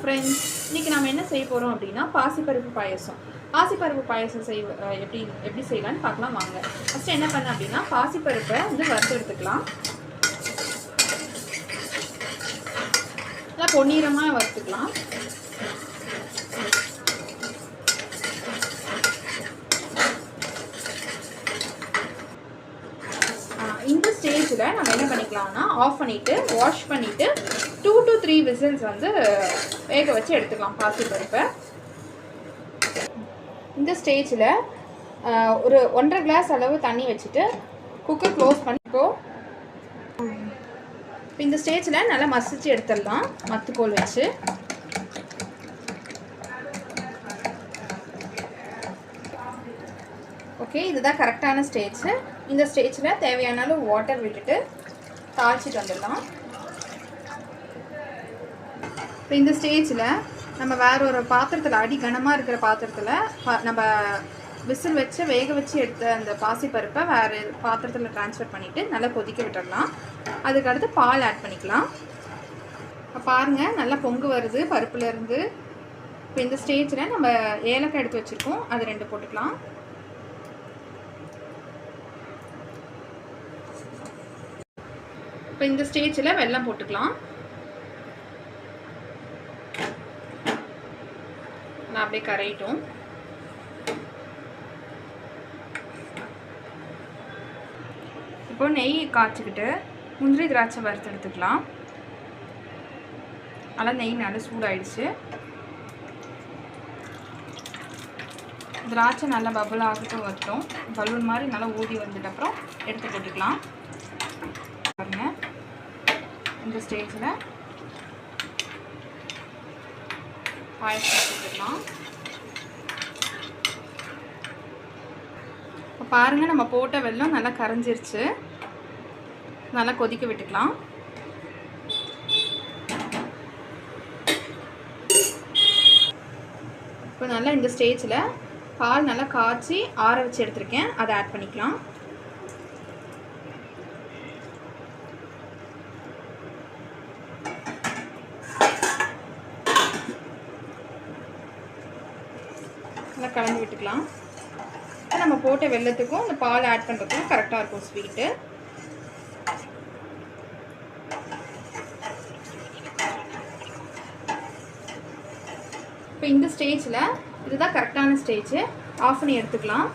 Friends இன்றைக்கி நம்ம என்ன செய்ய போகிறோம் அப்படின்னா பாசிப்பருப்பு பாயசம். பாசிப்பருப்பு பாயசம் செய் எப்படி எப்படி செய்யலாம்னு பார்க்கலாம் வாங்க. ஃபஸ்ட்டு என்ன பண்ண அப்படின்னா பாசிப்பருப்பை வந்து வறுத்து எடுத்துக்கலாம். நல்லா பொன்னீரமாக வறுத்துக்கலாம். இந்த ஸ்டேஜில் நம்ம என்ன பண்ணிக்கலாம்னா ஆஃப் பண்ணிவிட்டு வாஷ் பண்ணிவிட்டு டூ டு த்ரீ விசில்ஸ் வந்து வேக வச்சு எடுத்துக்கலாம் பாசிப்பருப்பை இந்த ஸ்டேஜில் ஒரு ஒன்றரை கிளாஸ் அளவு தண்ணி வச்சுட்டு குக்கர் க்ளோஸ் பண்ணிக்கோ இந்த ஸ்டேஜில் நல்லா மசிச்சு எடுத்துடலாம் மத்துக்கோல் வச்சு. ஓகே இதுதான் கரெக்டான ஸ்டேஜ் இந்த ஸ்டேஜில் தேவையான அளவு வாட்டர் விட்டுட்டு தாளிச்சிட்டு வந்துடலாம். இப்போ இந்த ஸ்டேஜில் நம்ம வேற ஒரு பாத்திரத்தில் அடி கனமாக இருக்கிற பாத்திரத்தில் நம்ம விசில் வச்சு வேக வச்சு எடுத்த அந்த பாசிப்பருப்பை வேறு பாத்திரத்தில் ட்ரான்ஸ்ஃபர் பண்ணிவிட்டு நல்லா கொதிக்க விட்டுடலாம். அதுக்கடுத்து பால் ஆட் பண்ணிக்கலாம். பாருங்கள் நல்லா பொங்கு வருது பருப்புலேருந்து இப்போ இந்த ஸ்டேஜில் நம்ம ஏலக்காய் எடுத்து வச்சுருக்கோம் அது ரெண்டு போட்டுக்கலாம். இப்போ இந்த ஸ்டேஜில் வெள்ளம் போட்டுக்கலாம். நான் அப்படியே கரையிட்டோம். இப்போ நெய் காய்ச்சிக்கிட்டு முந்திரி திராட்சை வறுத்து எடுத்துக்கலாம். நல்லா நெய் நல்லா சூடாயிடுச்சு. திராட்சை நல்லா பபுள் வரட்டும். பலூன் மாதிரி நல்லா ஊதி வந்துட்டு அப்புறம் எடுத்து போட்டுக்கலாம். இந்த ஸ்டேஜில் பாயசம் போட்டுக்கலாம் இப்போ பாருங்கள் நம்ம போட்ட வெள்ளம் நல்லா கரைஞ்சிருச்சு. நல்லா கொதிக்க விட்டுக்கலாம். இப்போ நல்லா இந்த ஸ்டேஜில் பால் நல்லா காய்ச்சி ஆற வச்சு எடுத்திருக்கேன். அதை ஆட் பண்ணிக்கலாம். நல்லா கலந்து விட்டுக்கலாம். நம்ம போட்ட வெள்ளத்துக்கும் இந்த பால் ஆட் பண்ணுறதுக்கும் கரெக்டாக இருக்கும் ஸ்வீட்டு இப்போ இந்த ஸ்டேஜில் இதுதான் கரெக்டான ஸ்டேஜ் ஆஃப் பண்ணி எடுத்துக்கலாம்.